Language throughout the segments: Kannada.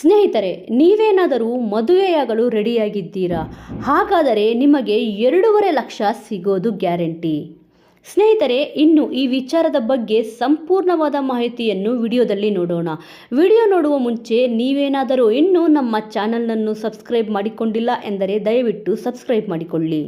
ಸ್ನೇಹಿತರೆ, ನೀವೇನಾದರೂ ಮದುವೆಯಾಗಲು ರೆಡಿಯಾಗಿದ್ದೀರಾ? ಹಾಗಾದರೆ ನಿಮಗೆ ಎರಡೂವರೆ ಲಕ್ಷ ಸಿಗೋದು ಗ್ಯಾರಂಟಿ. ಸ್ನೇಹಿತರೆ, ಇನ್ನು ಈ ವಿಚಾರದ ಬಗ್ಗೆ ಸಂಪೂರ್ಣವಾದ ಮಾಹಿತಿಯನ್ನು ವಿಡಿಯೋದಲ್ಲಿ ನೋಡೋಣ. ವಿಡಿಯೋ ನೋಡುವ ಮುಂಚೆ ನೀವೇನಾದರೂ ಇನ್ನೂ ನಮ್ಮ ಚಾನಲನ್ನು ಸಬ್ಸ್ಕ್ರೈಬ್ ಮಾಡಿಕೊಂಡಿಲ್ಲ ಎಂದರೆ ದಯವಿಟ್ಟು ಸಬ್ಸ್ಕ್ರೈಬ್ ಮಾಡಿಕೊಳ್ಳಿ.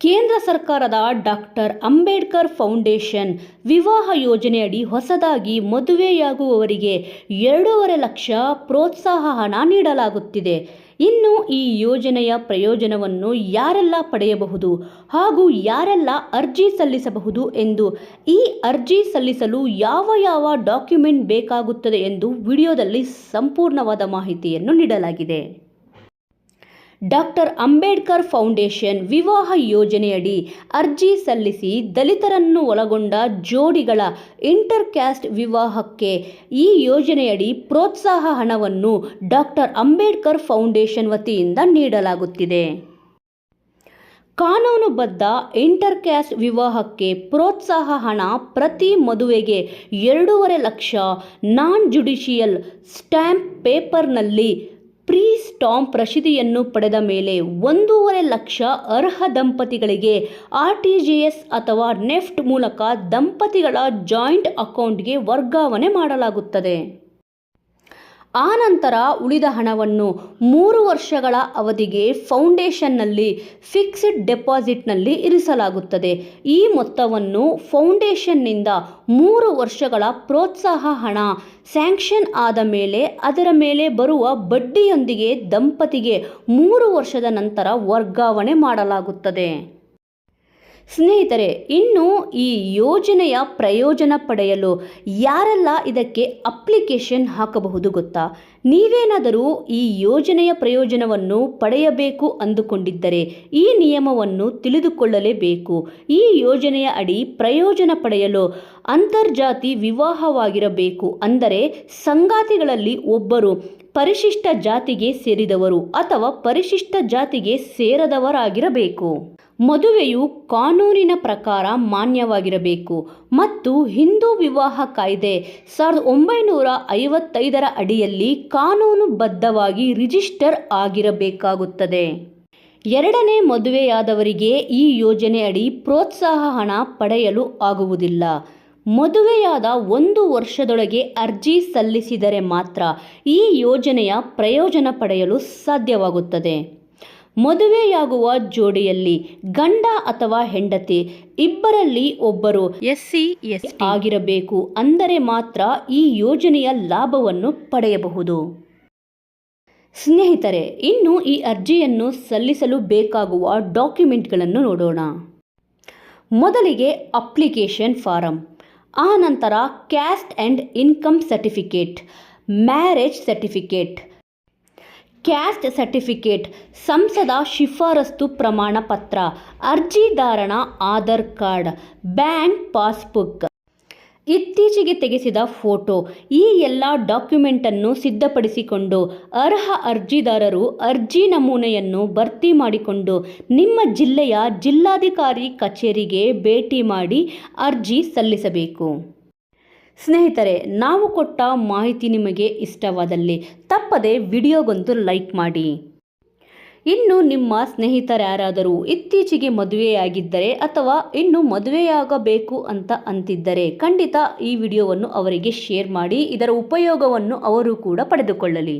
ಕೇಂದ್ರ ಸರ್ಕಾರದ ಡಾಕ್ಟರ್ ಅಂಬೇಡ್ಕರ್ ಫೌಂಡೇಶನ್ ವಿವಾಹ ಯೋಜನೆಯಡಿ ಹೊಸದಾಗಿ ಮದುವೆಯಾಗುವವರಿಗೆ ಎರಡೂವರೆ ಲಕ್ಷ ಪ್ರೋತ್ಸಾಹ ಹಣ ನೀಡಲಾಗುತ್ತಿದೆ. ಇನ್ನು ಈ ಯೋಜನೆಯ ಪ್ರಯೋಜನವನ್ನು ಯಾರೆಲ್ಲ ಪಡೆಯಬಹುದು ಹಾಗೂ ಯಾರೆಲ್ಲ ಅರ್ಜಿ ಸಲ್ಲಿಸಬಹುದು ಎಂದು ಈ ಅರ್ಜಿ ಸಲ್ಲಿಸಲು ಯಾವ ಯಾವ ಡಾಕ್ಯುಮೆಂಟ್ ಬೇಕಾಗುತ್ತದೆ ಎಂದು ವಿಡಿಯೋದಲ್ಲಿ ಸಂಪೂರ್ಣವಾದ ಮಾಹಿತಿಯನ್ನು ನೀಡಲಾಗಿದೆ. ಡಾಕ್ಟರ್ ಅಂಬೇಡ್ಕರ್ ಫೌಂಡೇಶನ್ ವಿವಾಹ ಯೋಜನೆಯಡಿ ಅರ್ಜಿ ಸಲ್ಲಿಸಿ ದಲಿತರನ್ನು ಒಳಗೊಂಡ ಜೋಡಿಗಳ ಇಂಟರ್ ಕ್ಯಾಸ್ಟ್ ವಿವಾಹಕ್ಕೆ ಈ ಯೋಜನೆಯಡಿ ಪ್ರೋತ್ಸಾಹ ಹಣವನ್ನು ಡಾಕ್ಟರ್ ಅಂಬೇಡ್ಕರ್ ಫೌಂಡೇಶನ್ ವತಿಯಿಂದ ನೀಡಲಾಗುತ್ತಿದೆ. ಕಾನೂನುಬದ್ಧ ಇಂಟರ್ ಕ್ಯಾಸ್ಟ್ ವಿವಾಹಕ್ಕೆ ಪ್ರೋತ್ಸಾಹ ಹಣ ಪ್ರತಿ ಮದುವೆಗೆ ಎರಡೂವರೆ ಲಕ್ಷ ನಾನ್ ಜುಡಿಷಿಯಲ್ ಸ್ಟ್ಯಾಂಪ್ ಪೇಪರ್ನಲ್ಲಿ ಪ್ರೀ ಪ್ರಸಿದ್ಧಿಯನ್ನು ಪಡೆದ ಮೇಲೆ ಒಂದೂವರೆ ಲಕ್ಷ ಅರ್ಹ ದಂಪತಿಗಳಿಗೆ ಆರ್ ಟಿ ಜಿ ಎಸ್ ಅಥವಾ ನೆಫ್ಟ್ ಮೂಲಕ ದಂಪತಿಗಳ ಜಾಯಿಂಟ್ ಅಕೌಂಟ್ಗೆ ವರ್ಗಾವಣೆ ಮಾಡಲಾಗುತ್ತದೆ. ಆನಂತರ ಉಳಿದ ಹಣವನ್ನು ಮೂರು ವರ್ಷಗಳ ಅವಧಿಗೆ ಫೌಂಡೇಶನ್ನಲ್ಲಿ ಫಿಕ್ಸ್ಡ್ ಡೆಪಾಸಿಟ್ನಲ್ಲಿ ಇರಿಸಲಾಗುತ್ತದೆ. ಈ ಮೊತ್ತವನ್ನು ಫೌಂಡೇಶನ್ನಿಂದ ಮೂರು ವರ್ಷಗಳ ಪ್ರೋತ್ಸಾಹ ಹಣ ಸ್ಯಾಂಕ್ಷನ್ ಆದ ಮೇಲೆ ಅದರ ಮೇಲೆ ಬರುವ ಬಡ್ಡಿಯೊಂದಿಗೆ ದಂಪತಿಗೆ ಮೂರು ವರ್ಷದ ನಂತರ ವರ್ಗಾವಣೆ ಮಾಡಲಾಗುತ್ತದೆ. ಸ್ನೇಹಿತರೆ, ಇನ್ನು ಈ ಯೋಜನೆಯ ಪ್ರಯೋಜನ ಪಡೆಯಲು ಯಾರೆಲ್ಲ ಇದಕ್ಕೆ ಅಪ್ಲಿಕೇಶನ್ ಹಾಕಬಹುದು ಗೊತ್ತಾ? ನೀವೇನಾದರೂ ಈ ಯೋಜನೆಯ ಪ್ರಯೋಜನವನ್ನು ಪಡೆಯಬೇಕು ಅಂದುಕೊಂಡಿದ್ದರೆ ಈ ನಿಯಮವನ್ನು ತಿಳಿದುಕೊಳ್ಳಲೇಬೇಕು. ಈ ಯೋಜನೆಯ ಅಡಿ ಪ್ರಯೋಜನ ಪಡೆಯಲು ಅಂತರ್ಜಾತಿ ವಿವಾಹವಾಗಿರಬೇಕು. ಅಂದರೆ ಸಂಗಾತಿಗಳಲ್ಲಿ ಒಬ್ಬರು ಪರಿಶಿಷ್ಟ ಜಾತಿಗೆ ಸೇರಿದವರು ಅಥವಾ ಪರಿಶಿಷ್ಟ ಜಾತಿಗೆ ಸೇರದವರಾಗಿರಬೇಕು. ಮದುವೆಯು ಕಾನೂನಿನ ಪ್ರಕಾರ ಮಾನ್ಯವಾಗಿರಬೇಕು ಮತ್ತು ಹಿಂದೂ ವಿವಾಹ ಕಾಯ್ದೆ ಸಾವಿರದ ಒಂಬೈನೂರ ಐವತ್ತೈದರ ಅಡಿಯಲ್ಲಿ ಕಾನೂನುಬದ್ಧವಾಗಿ ರಿಜಿಸ್ಟರ್ ಆಗಿರಬೇಕಾಗುತ್ತದೆ. ಎರಡನೇ ಮದುವೆಯಾದವರಿಗೆ ಈ ಯೋಜನೆ ಅಡಿ ಪ್ರೋತ್ಸಾಹ ಹಣ ಪಡೆಯಲು ಆಗುವುದಿಲ್ಲ. ಮದುವೆಯಾದ ಒಂದು ವರ್ಷದೊಳಗೆ ಅರ್ಜಿ ಸಲ್ಲಿಸಿದರೆ ಮಾತ್ರ ಈ ಯೋಜನೆಯ ಪ್ರಯೋಜನ ಪಡೆಯಲು ಸಾಧ್ಯವಾಗುತ್ತದೆ. ಮದುವೆಯಾಗುವ ಜೋಡಿಯಲ್ಲಿ ಗಂಡ ಅಥವಾ ಹೆಂಡತಿ ಇಬ್ಬರಲ್ಲಿ ಒಬ್ಬರು ಎಸ್ ಸಿ ಎಸ್ ಆಗಿರಬೇಕು ಅಂದರೆ ಮಾತ್ರ ಈ ಯೋಜನೆಯ ಲಾಭವನ್ನು ಪಡೆಯಬಹುದು. ಸ್ನೇಹಿತರೆ ಇನ್ನು ಈ ಅರ್ಜಿಯನ್ನು ಸಲ್ಲಿಸಲು ಬೇಕಾಗುವ ಡಾಕ್ಯುಮೆಂಟ್ಗಳನ್ನು ನೋಡೋಣ. ಮೊದಲಿಗೆ ಅಪ್ಲಿಕೇಶನ್ ಫಾರಂ. ಆ ನಂತರ caste and income certificate, marriage certificate. Caste certificate, ಸಂಸದ ಶಿಫಾರಸ್ತು ಪ್ರಮಾಣ ಪತ್ರ ಅರ್ಜಿದಾರನ ಆಧಾರ್ ಕಾರ್ಡ್, ಬ್ಯಾಂಕ್ ಪಾಸ್ಬುಕ್. ಇತ್ತೀಚೆಗೆ ತೆಗೆಸಿದ ಫೋಟೋ. ಈ ಎಲ್ಲ ಡಾಕ್ಯುಮೆಂಟನ್ನು ಸಿದ್ಧಪಡಿಸಿಕೊಂಡು ಅರ್ಹ ಅರ್ಜಿದಾರರು ಅರ್ಜಿ ನಮೂನೆಯನ್ನು ಭರ್ತಿ ಮಾಡಿಕೊಂಡು ನಿಮ್ಮ ಜಿಲ್ಲೆಯ ಜಿಲ್ಲಾಧಿಕಾರಿ ಕಚೇರಿಗೆ ಭೇಟಿ ಮಾಡಿ ಅರ್ಜಿ ಸಲ್ಲಿಸಬೇಕು. ಸ್ನೇಹಿತರೆ, ನಾವು ಕೊಟ್ಟ ಮಾಹಿತಿ ನಿಮಗೆ ಇಷ್ಟವಾದಲ್ಲಿ ತಪ್ಪದೆ ವಿಡಿಯೋಗೊಂದು ಲೈಕ್ ಮಾಡಿ. ಇನ್ನು ನಿಮ್ಮ ಸ್ನೇಹಿತರ್ಯಾರಾದರೂ ಇತ್ತೀಚೆಗೆ ಮದುವೆಯಾಗಿದ್ದರೆ ಅಥವಾ ಇನ್ನು ಮದುವೆಯಾಗಬೇಕು ಅಂತ ಅಂತಿದ್ದರೆ ಖಂಡಿತ ಈ ವಿಡಿಯೋವನ್ನು ಅವರಿಗೆ ಶೇರ್ ಮಾಡಿ, ಇದರ ಉಪಯೋಗವನ್ನು ಅವರು ಕೂಡ ಪಡೆದುಕೊಳ್ಳಲಿ.